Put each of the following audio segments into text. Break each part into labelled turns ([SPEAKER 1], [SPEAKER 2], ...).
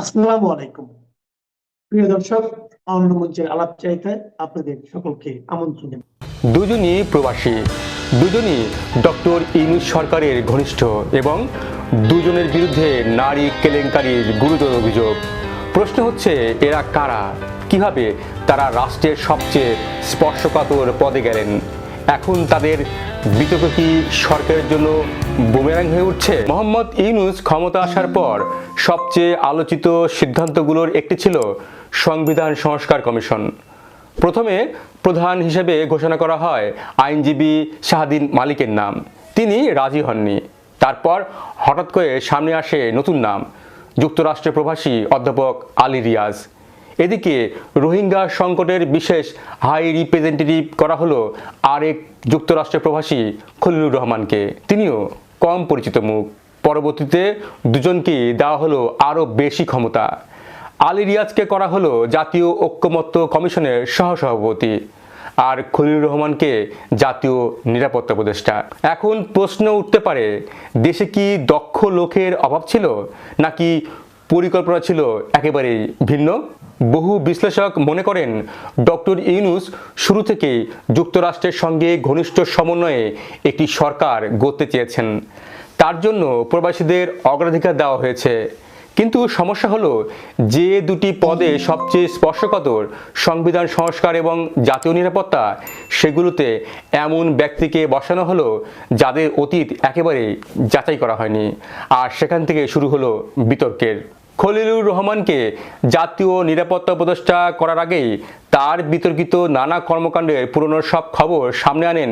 [SPEAKER 1] আসসালামু আলাইকুম। প্রিয় দর্শক অন্য মঞ্চের আলাপ চাইতে আপনাদের সকলকে আমন্ত্রণ জানাই।
[SPEAKER 2] দুজনই প্রবাসী, দুজনই ডক্টর ইনুস সরকারের ঘনিষ্ঠ এবং দুজনের বিরুদ্ধে নারী কেলেঙ্কারির গুরুতর অভিযোগ। প্রশ্ন হচ্ছে, এরা কারা? কীভাবে তারা রাষ্ট্রের সবচেয়ে স্পর্শকাতর পদে গেলেন? এখন তাদের বিতর্ক কি সরকারের জন্য বুমেরাং হয়ে উঠছে? মোহাম্মদ ইউনুস ক্ষমতা আসার পর সবচেয়ে আলোচিত সিদ্ধান্তগুলোর একটি ছিল সংবিধান সংস্কার কমিশন। প্রথমে প্রধান হিসেবে ঘোষণা করা হয় আইনজীবী শাহাদিন মালিকের নাম। তিনি রাজি হননি। তারপর হঠাৎ করে সামনে আসে নতুন নাম। যুক্তরাষ্ট্রের প্রবাসী অধ্যাপক আলী রিয়াজ। এদিকে রোহিঙ্গা সংকটের বিশেষ হাই রিপ্রেজেন্টেটিভ করা হলো আরেক যুক্তরাষ্ট্রের প্রবাসী খলিলুর রহমানকে। তিনিও কম পরিচিত মুখ। পরবর্তীতে দুজনকেই দেওয়া হলো আরও বেশি ক্ষমতা। আলী রিয়াজকে করা হলো জাতীয় ঐক্যমত্য কমিশনের সহসভাপতি আর খলিলুর রহমানকে জাতীয় নিরাপত্তা উপদেষ্টা। এখন প্রশ্ন উঠতে পারে, দেশে কি দক্ষ লোকের অভাব ছিল নাকি পরিকল্পনা ছিল একেবারেই ভিন্ন? বহু বিশ্লেষক মনে করেন, ডক্টর ইউনুস শুরু থেকেই যুক্তরাষ্ট্রের সঙ্গে ঘনিষ্ঠ সমন্বয়ে একটি সরকার গড়তে চেয়েছেন। তার জন্য প্রবাসীদের অগ্রাধিকার দেওয়া হয়েছে। কিন্তু সমস্যা হলো, যে দুটি পদে সবচেয়ে স্পর্শকাতর সংবিধান সংস্কার এবং জাতীয় নিরাপত্তা, সেগুলোতে এমন ব্যক্তিকে বসানো হলো যাদের অতীত একেবারে যাচাই করা হয়নি। আর সেখান থেকে শুরু হলো বিতর্কের। খলিলুর রহমানকে জাতীয় নিরাপত্তা উপদেষ্টা করার আগেই তার বিতর্কিত নানা কর্মকাণ্ডের পুরনো সব খবর সামনে আনেন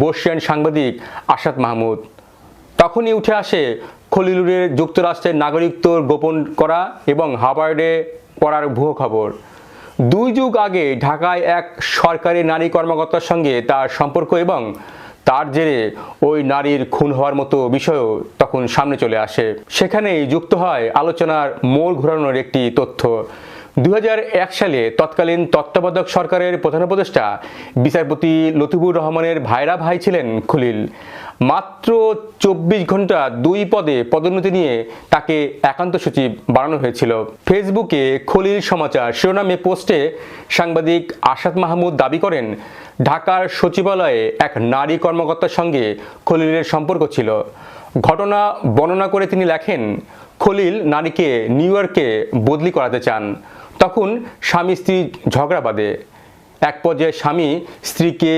[SPEAKER 2] বর্ষিয়ান সাংবাদিক আসাদ মাহমুদ। তখনই উঠে আসে খলিলুরের যুক্তরাষ্ট্রের নাগরিকত্ব গোপন করা এবং হাবার্ডে পড়ার ভুয়ো খবর। দুই যুগ আগে ঢাকায় এক সরকারি নারী কর্মকর্তার সঙ্গে তার সম্পর্ক এবং তার জেরে ওই নারীর খুন হওয়ার মতো বিষয়ও তখন সামনে চলে আসে। সেখানেই যুক্ত হয় আলোচনার মোড় ঘোরানোর একটি তথ্য। দুই হাজার এক সালে তৎকালীন তত্ত্বাবধায়ক সরকারের প্রধান উপদেষ্টা বিচারপতি লতিফুর রহমানের ভাইরা ভাই ছিলেন খলিল। মাত্র চব্বিশ ঘণ্টা দুই পদে পদোন্নতি নিয়ে তাকে একান্ত সচিব বানানো হয়েছিল। ফেসবুকে খলিল সমাচার শিরোনামে পোস্টে সাংবাদিক আসাদ মাহমুদ দাবি করেন, ঢাকার সচিবালয়ে এক নারী কর্মকর্তার সঙ্গে খলিলের সম্পর্ক ছিল। ঘটনা বর্ণনা করে তিনি লেখেন, খলিল নারীকে নিউ ইয়র্কে বদলি করাতে চান। তখন স্বামী স্ত্রী ঝগড়া বাঁধে। এক পর্যায়ে স্বামী স্ত্রীকে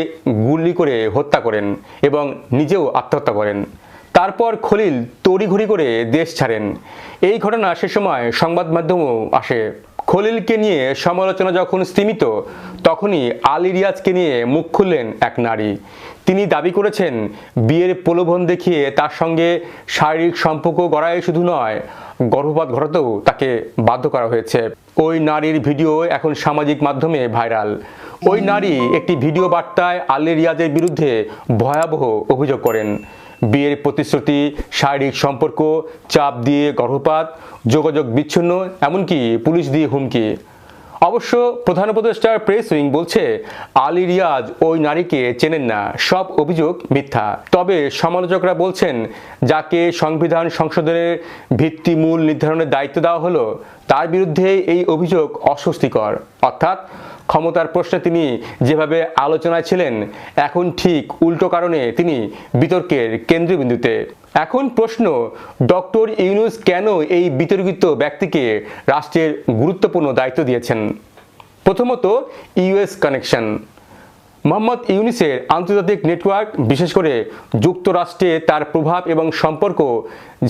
[SPEAKER 2] গুলি করে হত্যা করেন এবং নিজেও আত্মহত্যা করেন। তারপর খলিল তড়িঘড়ি করে দেশ ছাড়েন। এই ঘটনা সে সময় সংবাদ মাধ্যমও আসে। খলিলকে নিয়ে সমালোচনা যখন স্তীমিত তখনই আলী রিয়াজকে নিয়ে মুখ খুললেন এক নারী। তিনি দাবি করেছেন, বিয়ের প্রলোভন দেখিয়ে তার সঙ্গে শারীরিক সম্পর্ক গড়ায় শুধু নয়, গর্ভপাত ঘটাতেও তাকে বাধ্য করা হয়েছে। ওই নারীর ভিডিও এখন সামাজিক মাধ্যমে ভাইরাল। ওই নারী একটি ভিডিও বার্তায় আলী রিয়াজের বিরুদ্ধে ভয়াবহ অভিযোগ করেন। বিয়ের প্রতিশ্রুতি, শারীরিক সম্পর্ক, চাপ দিয়ে গর্ভপাত, যোগাযোগ বিচ্ছিন্ন, এমনকি পুলিশ দিয়ে হুমকি। অবশ্য প্রধান উপদেষ্টার প্রেস উইং বলছে, আলী রিয়াজ ওই নারীকে চেনেন না, সব অভিযোগ মিথ্যা। তবে সমালোচকরা বলছেন, যাকে সংবিধান সংশোধনের ভিত্তিমূল নির্ধারণের দায়িত্ব দেওয়া হলো তার বিরুদ্ধে এই অভিযোগ অস্বস্তিকর। অর্থাৎ ক্ষমতার প্রশ্নে তিনি যেভাবে আলোচনায় ছিলেন, এখন ঠিক উল্টো কারণে তিনি বিতর্কের কেন্দ্রবিন্দুতে। এখন প্রশ্ন, ডক্টর ইউনুস কেন এই বিতর্কিত ব্যক্তিকে রাষ্ট্রের গুরুত্বপূর্ণ দায়িত্ব দিয়েছেন? প্রথমত ইউএস কানেকশন। মোহাম্মদ ইউনিসের আন্তর্জাতিক নেটওয়ার্ক, বিশেষ করে যুক্তরাষ্ট্রে তার প্রভাব এবং সম্পর্ক,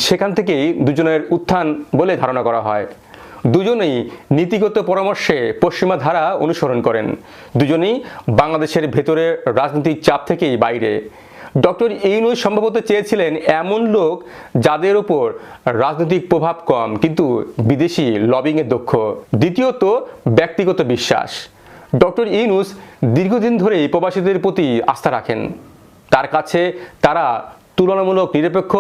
[SPEAKER 2] সেখান থেকেই দুজনের উত্থান বলে ধারণা করা হয়। দুজনেই নীতিগত পরামর্শে পশ্চিমা ধারা অনুসরণ করেন। দুজনেই বাংলাদেশের ভেতরের রাজনৈতিক চাপ থেকেই বাইরে। ডক্টর ইউনুস সম্ভবত চেয়েছিলেন এমন লোক যাদের ওপর রাজনৈতিক প্রভাব কম, কিন্তু বিদেশি লবিংয়ে দক্ষ। দ্বিতীয়ত, ব্যক্তিগত বিশ্বাস। ডক্টর ইউনুস দীর্ঘদিন ধরেই প্রবাসীদের প্রতি আস্থা রাখেন। তার কাছে তারা তুলনামূলক নিরপেক্ষ,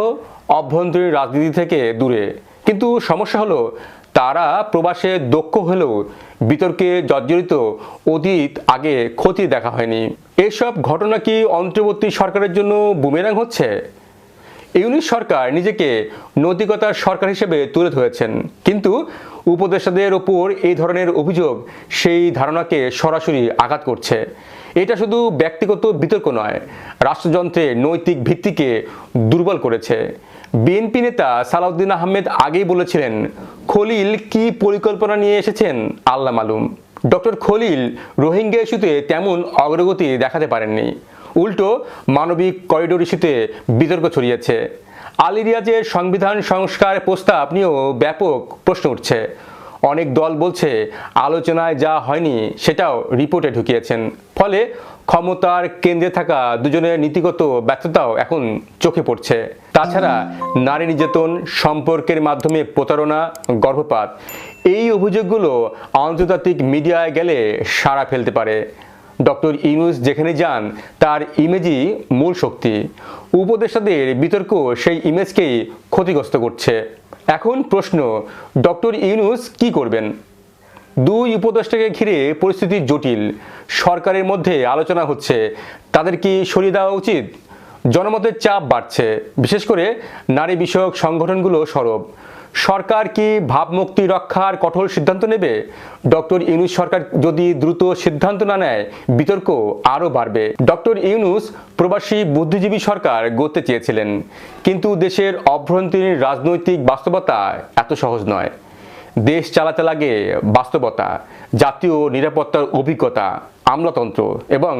[SPEAKER 2] অভ্যন্তরীণ রাজনীতি থেকে দূরে। কিন্তু সমস্যা হলো তারা প্রবাসে দক্ষ হলেও বিতর্কে জর্জরিত অতীত আগে ক্ষতি দেখা হয়নি। এসব ঘটনা কি অন্তর্বর্তী সরকারের জন্য বুমেরাং হচ্ছে? ইউনিশ সরকার নিজেকে নৈতিকতার সরকার হিসেবে তুলে ধরেছেন, কিন্তু উপদেষ্টাদের ওপর এই ধরনের অভিযোগ সেই ধারণাকে সরাসরি আঘাত করছে। এটা শুধু ব্যক্তিগত বিতর্ক নয়, রাষ্ট্রযন্ত্রের নৈতিক ভিত্তিকে দুর্বল করেছে। বিএনপি নেতা সালাউদ্দিন আহমেদ আগেই বলেছিলেন, খলিল কি পরিকল্পনা নিয়ে এসেছেন? আল্লাহ মালুম। ডক্টর খলিল রোহিঙ্গা ইস্যুতে তেমন অগ্রগতি দেখাতে পারেননি। উল্টো মানবিক করিডোর ইস্যুতে বিতর্ক ছড়িয়েছে। আলী রিয়াজের সংবিধান সংস্কার প্রস্তাব নিয়েও ব্যাপক প্রশ্ন উঠছে। অনেক দল বলছে, আলোচনায় যা হয়নি সেটাও রিপোর্টে ঢুকিয়েছেন। ফলে ক্ষমতার কেন্দ্রে থাকা দুজনের নীতিগত ব্যর্থতাও এখন চোখে পড়ছে। তাছাড়া নারী নির্যাতন সম্পর্কের মাধ্যমে প্রতারণা, গর্ভপাত, এই অভিযোগগুলো আন্তর্জাতিক মিডিয়ায় গেলে সাড়া ফেলতে পারে। ডক্টর ইউনুস যেখানে যান, তার ইমেজই মূল শক্তি। উপদেষ্টাদের বিতর্ক সেই ইমেজকেই ক্ষতিগ্রস্ত করছে। এখন প্রশ্ন, ডক্টর ইউনুস কি করবেন? দুই উপদেষ্টাকে ঘিরে পরিস্থিতি জটিল। সরকারের মধ্যে আলোচনা হচ্ছে। তাদের কি সরিয়ে দেওয়া উচিত? জনমতের চাপ বাড়ছে। বিশেষ করে নারী বিষয়ক সংগঠনগুলো সরব। সরকার কি ভাবমুক্তি রক্ষার কঠোর সিদ্ধান্ত নেবে? ডক্টর ইউনুস সরকার যদি দ্রুত সিদ্ধান্ত না নেয়, বিতর্ক আরও বাড়বে। ডক্টর ইউনুস প্রবাসী বুদ্ধিজীবী সরকার গড়তে চেয়েছিলেন। কিন্তু দেশের অভ্যন্তরীণ রাজনৈতিক বাস্তবতা এত সহজ নয়। দেশ চালাতে লাগে বাস্তবতা, জাতীয় নিরাপত্তার অভিজ্ঞতা, আমলাতন্ত্র এবং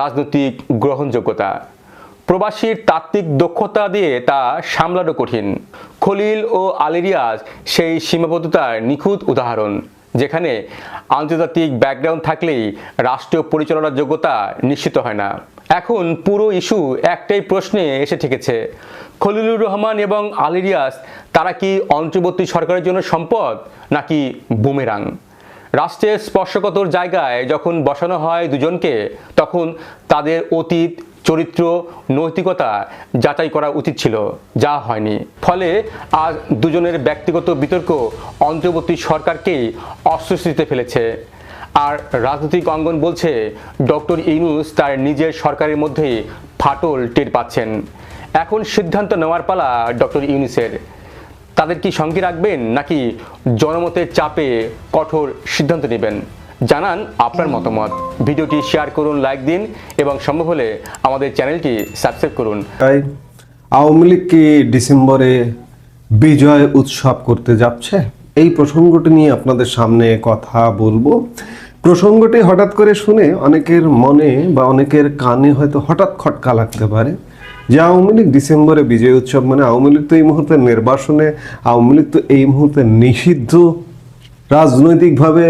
[SPEAKER 2] রাজনৈতিক গ্রহণযোগ্যতা। প্রবাসীর তাত্ত্বিক দক্ষতা দিয়ে তা সামলানো কঠিন। খলিল ও আলেরিয়াস সেই সীমাবদ্ধতার নিখুঁত উদাহরণ, যেখানে আন্তর্জাতিক ব্যাকগ্রাউন্ড থাকলেই রাষ্ট্রীয় পরিচালনার যোগ্যতা নিশ্চিত হয় না। এখন পুরো ইস্যু একটাই প্রশ্নে এসে ঠেকেছে খলিলুর রহমান এবং আলিরিয়াস তারা কি অন্তর্বর্তী সরকারের জন্য সম্পদ নাকি বুমেরাং? রাষ্ট্রের স্পর্শকতর জায়গায় যখন বসানো হয় দুজনকে, তখন তাদের অতীত, চরিত্র, নৈতিকতা যাচাই করা উচিত ছিল, যা হয়নি। ফলে আজ দুজনের ব্যক্তিগত বিতর্ক অন্তর্বর্তী সরকারকেই অস্বস্তিতে ফেলেছে। আর রাজনৈতিক অঙ্গন বলছে, ডক্টর ইউনুস তার নিজের সরকারের মধ্যেই ফাটল টের পাচ্ছেন। এখন সিদ্ধান্ত নেওয়ার পালা ডক্টর ইউনিসের। তাদের কি সঙ্গে রাখবেন নাকি জনমতের চাপে কঠোর সিদ্ধান্ত নেবেন? জানান আপনার মতামত। ভিডিওটি শেয়ার করুন, লাইক দিন এবং সম্ভব হলে আমাদের চ্যানেলটি সাবস্ক্রাইব করুন।
[SPEAKER 3] তাই আওয়ামী লীগ কি ডিসেম্বরে বিজয় উৎসব করতে যাচ্ছে? এই প্রসঙ্গটি নিয়ে আপনাদের সামনে কথা বলব। প্রসঙ্গটি হঠাৎ করে শুনে অনেকের মনে বা অনেকের কানে হয়তো হঠাৎ খটকা লাগতে পারে। যে আওয়ামী লীগ ডিসেম্বরে বিজয় উৎসব মানে আওয়ামী লীগ তো এই মুহূর্তে নির্বাসনে, আওয়ামী লীগ তো এই মুহূর্তে নিষিদ্ধ। রাজনৈতিকভাবে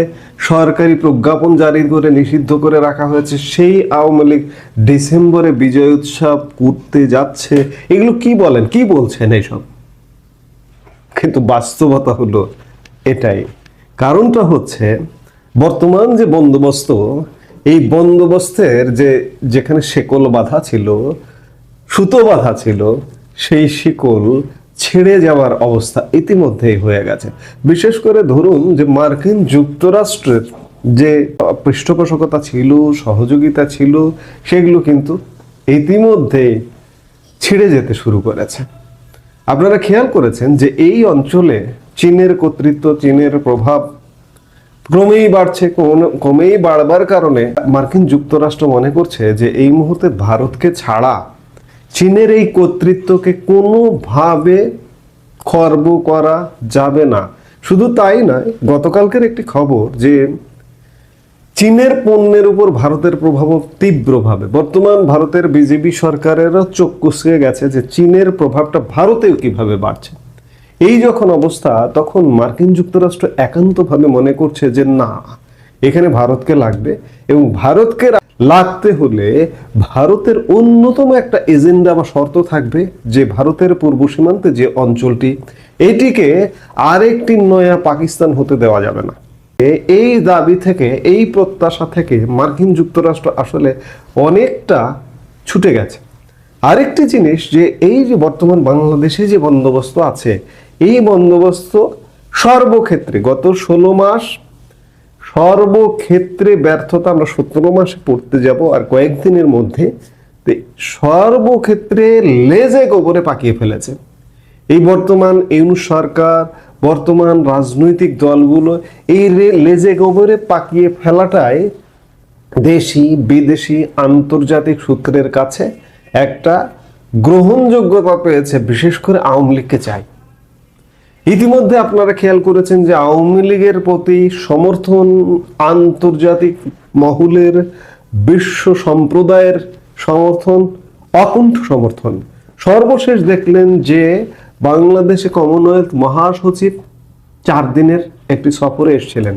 [SPEAKER 3] সরকারি প্রজ্ঞাপন জারি করে নিষিদ্ধ করে রাখা হয়েছে। সেই আওয়ামী লীগ ডিসেম্বরে বিজয় উৎসব করতে যাচ্ছে। এগুলো কি বলেন? কি বলছেন এইসব কিন্তু বাস্তবতা হলো এটাই। কারণটা হচ্ছে, বর্তমান যে বন্দোবস্ত, এই বন্দোবস্তের যে, যেখানে শেকল বাঁধা ছিল সুতো বাঁধা ছিল, সেই শিকল ছেড়ে যাওয়ার অবস্থা ইতিমধ্যেই হয়ে গেছে। বিশেষ করে ধরুন যে মার্কিন যুক্তরাষ্ট্রের যে পৃষ্ঠপোষকতা ছিল, সহযোগিতা ছিল, সেগুলো কিন্তু ইতিমধ্যেই ছিঁড়ে যেতে শুরু করেছে। আপনারা খেয়াল করেছেন যে এই অঞ্চলে চীনের কর্তৃত্ব, চীনের প্রভাব ক্রমেই বাড়ছে ক্রমেই বাড়বার কারণে মার্কিন যুক্তরাষ্ট্র মনে করছে যে এই মুহূর্তে ভারতকে ছাড়া চীনের এই কর্তৃত্বকে কোনোভাবে খর্ব করা যাবে না। শুধু তাই নয়, গতকালকের একটি খবর যে চীনের পণ্যের উপর ভারতের প্রভাবও তীব্রভাবে। বর্তমান ভারতের বিজেপি সরকারেরও চোখ কুচকে গেছে যে চীনের প্রভাবটা ভারতেও কীভাবে বাড়ছে। এই যখন অবস্থা, তখন মার্কিন যুক্তরাষ্ট্র একান্তভাবে মনে করছে যে না, এখানে ভারতকে লাগবে এবং ভারতকে লাগতে হলে ভারতের অন্যতম একটা এজেন্ডা বা শর্ত থাকবে যে ভারতের পূর্ব সীমান্তে যে অঞ্চলটি, এটিকে আরেকটি নয়া পাকিস্তান হতে দেওয়া যাবে না। এই দাবি থেকে, এই প্রত্যাশা থেকে মার্কিন যুক্তরাষ্ট্র আসলে অনেকটা ছুটে গেছে। আরেকটি জিনিস যে এই যে বর্তমান বাংলাদেশে যে বন্দোবস্ত আছে, এই বন্দোবস্ত সর্বক্ষেত্রে গত ষোলো মাস সর্বক্ষেত্রে ব্যর্থতা আমরা সতেরো মাসে পড়তে যাব আর কয়েকদিনের মধ্যে সর্বক্ষেত্রে লেজে গোবরে পাকিয়ে ফেলেছে। এই বর্তমান ইউনুস সরকার, বর্তমান রাজনৈতিক দলগুলো এই লেজে গোবরে পাকিয়ে ফেলাটাই দেশি, বিদেশি আন্তর্জাতিক সূত্রের কাছে একটা গ্রহণযোগ্যতা পেয়েছে, বিশেষ করে আওয়ামী লীগকে চাই। ইতিমধ্যে আপনারা খেয়াল করেছেন যে আওয়ামী লীগের প্রতি সমর্থন আন্তর্জাতিক মহলের বিশ্ব সম্প্রদায়ের সমর্থন, অকুণ্ঠ সমর্থন। সর্বশেষ দেখলেন যে বাংলাদেশে কমনওয়েলথ মহাসচিব চার দিনের একটি সফরে এসেছিলেন।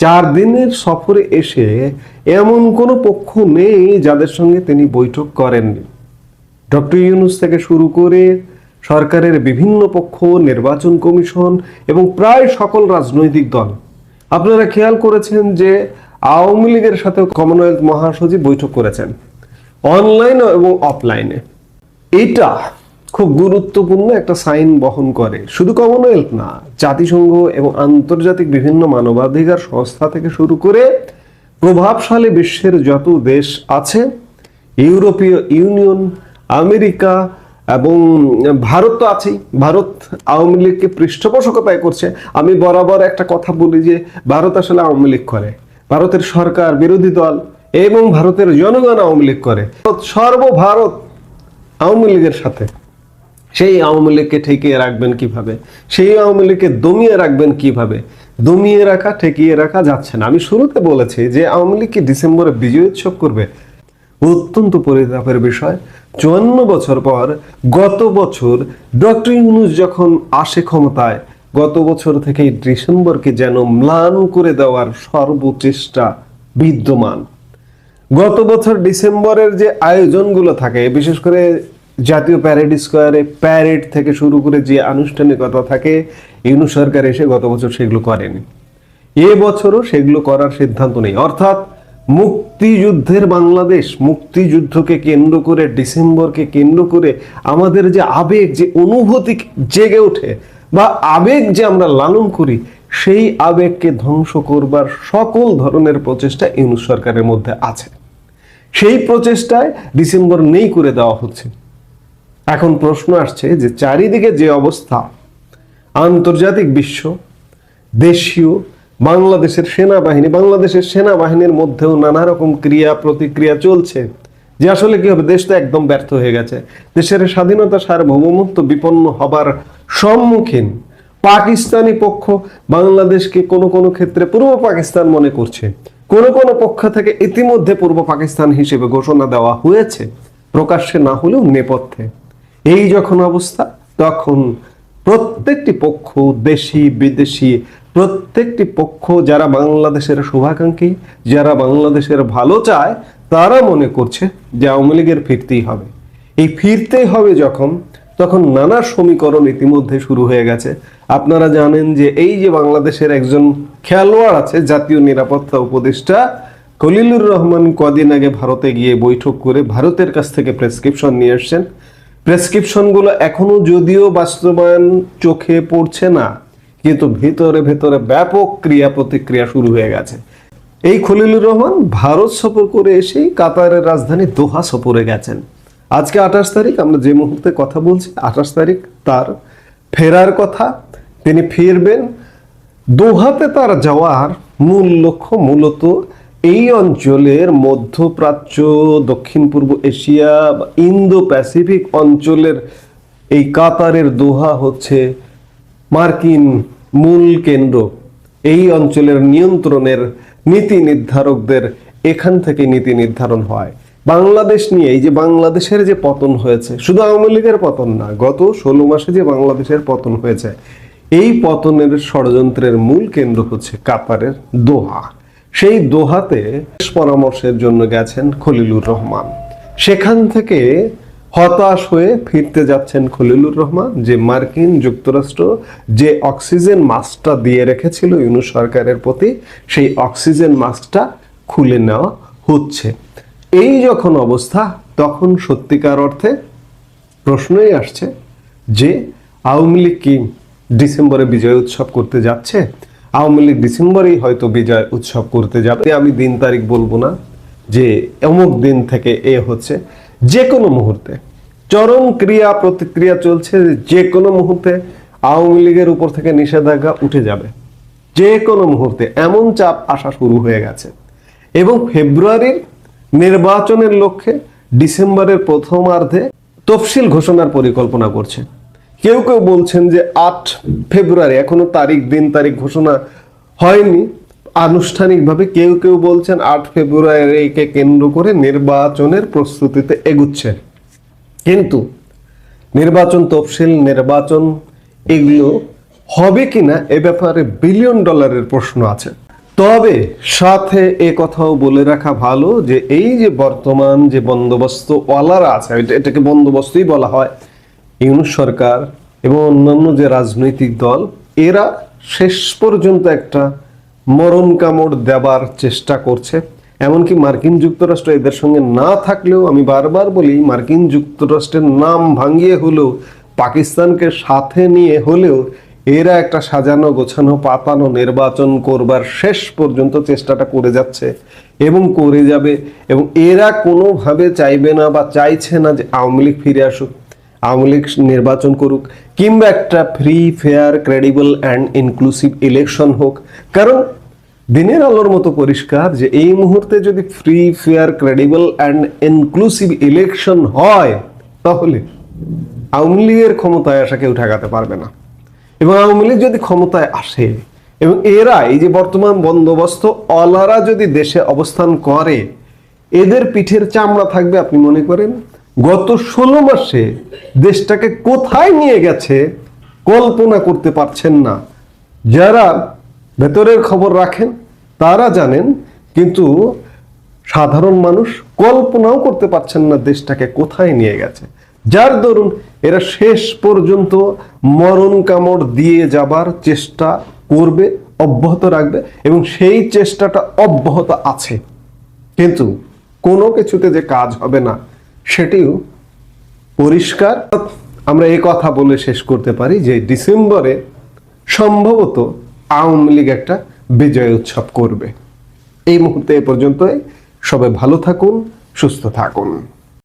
[SPEAKER 3] চার দিনের সফরে এসে এমন কোনো পক্ষ নেই যাদের সঙ্গে তিনি বৈঠক করেননি। ডক্টর ইউনুস থেকে শুরু করে সরকারের বিভিন্ন পক্ষ, নির্বাচন কমিশন এবং প্রায় সকল রাজনৈতিক দল। আপনারা খেয়াল করেছেন যে আওয়ামী লীগের সাথে কমনওয়েলথ মহাসচিব বৈঠক করেছেন অনলাইন এবং অফলাইনে এটা খুব গুরুত্বপূর্ণ একটা সাইন বহন করে। শুধু কমনওয়েলথ না, জাতিসংঘ এবং আন্তর্জাতিক বিভিন্ন মানবাধিকার সংস্থা থেকে শুরু করে প্রভাবশালী বিশ্বের যত দেশ আছে, ইউরোপীয় ইউনিয়ন, আমেরিকা এবং ভারত তো আছেই। ভারত আওয়ামী লীগকে পৃষ্ঠপোষকতায় করছে। আমি বরাবর একটা কথা বলি যে, ভারত আসলে আওয়ামী লীগ করে। ভারতের সরকার, বিরোধী দল এবং ভারতের জনগণ আওয়ামী লীগ করে। সর্বভারত আওয়ামী লীগের সাথে। সেই আওয়ামী লীগকে ঠেকিয়ে রাখবেন কীভাবে? সেই আওয়ামী লীগকে দমিয়ে রাখবেন কীভাবে? দমিয়ে রাখা, ঠেকিয়ে রাখা যাচ্ছে না। আমি শুরুতে বলেছি যে, আওয়ামী লীগ কি ডিসেম্বরে বিজয় উৎসব করবে? অত্যন্ত পরিতাপের বিষয়। চুয়ান্ন বছর পর গত বছর ডক্টর ইউনুস যখন আসে ক্ষমতায়, গত বছর থেকে ডিসেম্বরকে যেন ম্লান করে দেওয়ার সর্বচেষ্টা বিদ্যমান। গত বছর ডিসেম্বরের যে আয়োজনগুলো থাকে, বিশেষ করে জাতীয় প্যারেড স্কোয়ারে প্যারেড থেকে শুরু করে যে আনুষ্ঠানিকতা থাকে ইউনু সরকার এসে গত বছর সেগুলো করেনি। এ বছরও সেগুলো করার সিদ্ধান্ত নেই। অর্থাৎ মুক্তিযুদ্ধের বাংলাদেশ, মুক্তিযুদ্ধকে কেন্দ্র করে, ডিসেম্বরকে কেন্দ্র করে আমাদের যে আবেগ, যে অনুভূতি জেগে ওঠে বা আবেগ যে আমরা লালন করি, সেই আবেগকে ধ্বংস করবার সকল ধরনের প্রচেষ্টা ইউনুস সরকারের মধ্যে আছে। সেই প্রচেষ্টায় ডিসেম্বর নেই করে দেওয়া হচ্ছে। এখন প্রশ্ন আসছে যে চারিদিকে যে অবস্থা, আন্তর্জাতিক বিশ্ব, দেশীয় বাংলাদেশের সেনাবাহিনী, বাংলাদেশের সেনাবাহিনীর মধ্যেও নানা রকম ক্রিয়া প্রতিক্রিয়া চলছে, যে আসলে কি হবে? দেশ তো একদম ব্যর্থ হয়ে গেছে। দেশের স্বাধীনতা সার্বভৌমত্ব বিপন্ন হবার সম্মুখীন পাকিস্তানি পক্ষ বাংলাদেশকে কোনো কোনো ক্ষেত্রে পূর্ব পাকিস্তান মনে করছে। কোনো কোনো পক্ষ থেকে ইতিমধ্যে পূর্ব পাকিস্তান হিসেবে ঘোষণা দেওয়া হয়েছে, প্রকাশ্যে না হলেও নেপথ্যে। এই যখন অবস্থা, তখন প্রত্যেকটি পক্ষ দেশি বিদেশি প্রত্যেকটি পক্ষ যারা বাংলাদেশের শুভাকাঙ্ক্ষী, যারা বাংলাদেশের ভালো চায়, তারা মনে করছে যে আওয়ামী লীগের ফিরতেই হবে। এই ফিরতেই হবে যখন, তখন নানা সমীকরণ ইতিমধ্যে শুরু হয়ে গেছে। আপনারা জানেন যে এই যে বাংলাদেশের একজন খেলোয়াড় আছে, জাতীয় নিরাপত্তা উপদেষ্টা, খলিলুর রহমান কদিন আগে ভারতে গিয়ে বৈঠক করে ভারতের কাছ থেকে প্রেসক্রিপশন নিয়ে এসছেন। প্রেসক্রিপশনগুলো এখনও যদিও বাস্তবায়ন চোখে পড়ছে না। কিন্তু ভেতরে ভেতরে ব্যাপক ক্রিয়া প্রতিক্রিয়া শুরু হয়ে গেছে। এই খলিলুর রহমান ভারত সফর করে এসেই কাতারের রাজধানী দোহা সফরে গেছেন। আজকে আঠাশ তারিখ, আমরা যে মুহূর্তে কথা বলছি, আঠাশ তারিখ তার ফেরার কথা, তিনি ফিরবেন। দোহাতে তার যাওয়ার মূল লক্ষ্য মূলত এই অঞ্চলের মধ্যপ্রাচ্য দক্ষিণ পূর্ব এশিয়া বা ইন্দো প্যাসিফিক অঞ্চলের এই কাতারের দোহা হচ্ছে মার্কিন মূল কেন্দ্র। এই অঞ্চলের নিয়ন্ত্রণের নীতি নির্ধারকদের এখান থেকে নীতি নির্ধারণ হয়। বাংলাদেশ নিয়ে এই যে বাংলাদেশের যে পতন হয়েছে, শুধু আওয়ামী লীগের পতন না, গত ষোলো মাসে যে বাংলাদেশের পতন হয়েছে, এই পতনের ষড়যন্ত্রের মূল কেন্দ্র হচ্ছে কাতারের দোহা। সেই দোহাতে পরামর্শের জন্য গেছেন খলিলুর রহমান। সেখান থেকে হতাশ হয়ে ফিরতে যাচ্ছেন খলিলুর রহমান, যে মার্কিন যুক্তরাষ্ট্র যে অক্সিজেন মাস্কটা দিয়ে রেখেছিল ইউনুস সরকারের প্রতি, সেই অক্সিজেন মাস্কটা খুলে নেওয়া হচ্ছে। এই যখন অবস্থা, তখন সত্যিকার অর্থে প্রশ্নই আসছে যে, আওয়ামী লীগ কি ডিসেম্বরে বিজয় উৎসব করতে যাচ্ছে? আওয়ামী লীগ ডিসেম্বরেই হয়তো বিজয় উৎসব করতে যাবে। আমি দিন তারিখ বলব না যে, অমুক দিন থেকে এ হচ্ছে। যে কোনো মুহূর্তে। চরম ক্রিয়া প্রতিক্রিয়া চলছে যে কোনো মুহূর্তে আওয়ামী লীগের উপর থেকে নিষেধাজ্ঞা উঠে যাবে। যে কোনো মুহূর্তে এমন চাপ আসা শুরু হয়ে গেছে। এবং ফেব্রুয়ারির নির্বাচনের লক্ষ্যে ডিসেম্বরের প্রথমার্ধে তফসিল ঘোষণার পরিকল্পনা করছে। কেউ কেউ বলছেন যে আট ফেব্রুয়ারি এখনও তারিখ, দিন তারিখ ঘোষণা হয়নি। আনুষ্ঠানিকভাবে কেউ কেউ বলছেন আট ফেব্রুয়ারিকে কেন্দ্র করে নির্বাচনের প্রস্তুতিতে এগুচ্ছে। কিন্তু নির্বাচন তফসিল, নির্বাচন এগুলো হবে কিনা এ ব্যাপারে বিলিয়ন ডলারের প্রশ্ন আছে। তবে সাথে এ কথাও বলে রাখা ভালো যে এই যে বর্তমান যে বন্দোবস্ত ওয়ালারা আছে, এটা- এটাকে বন্দোবস্তই বলা হয়, ইউনুস সরকার এবং অন্যান্য যে রাজনৈতিক দল, এরা শেষ পর্যন্ত একটা মরণ কামড় দেবার চেষ্টা করছে। এমনকি মার্কিন যুক্তরাষ্ট্র এদের সঙ্গে না থাকলেও আমি বারবার বলি, মার্কিন যুক্তরাষ্ট্রের নাম ভাঙিয়ে হলেও, পাকিস্তানকে সাথে নিয়ে হলেও, এরা একটা সাজানো গোছানো পাতানো নির্বাচন করবার শেষ পর্যন্ত চেষ্টাটা করে যাচ্ছে এবং করে যাবে এবং এরা কোনোভাবে চাইবে না বা চাইছে না যে আওয়ামী লীগ ফিরে আসুক, আওয়ামী লীগ নির্বাচন করুক, কিংবা একটা free fair credible and inclusive election হোক। কারণ দিনের আলোর মতো পরিষ্কার যে এই মুহূর্তে যদি free fair credible and inclusive election হয়, তাহলে আওয়ামী লীগের ক্ষমতায় আসা কেউ ঠেকাতে পারবে না। এবং আওয়ামী লীগ যদি ক্ষমতায় আসে, এবং এরা এই যে বর্তমান বন্দোবস্ত, অলারা যদি দেশে অবস্থান করে, এদের পিঠের চামড়া থাকবে, আপনি মনে করেন, গত ষোলো মাসে দেশটাকে কোথায় নিয়ে গেছে, কল্পনা করতে পারছেন না। যারা ভেতরের খবর রাখেন, তারা জানেন, কিন্তু সাধারণ মানুষ কল্পনাও করতে পারছেন না দেশটাকে কোথায় নিয়ে গেছে। যার দরুন এরা শেষ পর্যন্ত মরণ কামড় দিয়ে যাবার চেষ্টা করবে, অব্যাহত রাখবে, এবং সেই চেষ্টাটা অব্যাহত আছে। কিন্তু কোনো কিছুতে যে কাজ হবে না, সেটিও পরিষ্কার। আমরা এই কথা বলে শেষ করতে পারি যে ডিসেম্বরে সম্ভবত আওয়ামী লীগ একটা বিজয় উৎসব করবে। এই মুহূর্তে এ পর্যন্তই। সবাই ভালো থাকুন, সুস্থ থাকুন।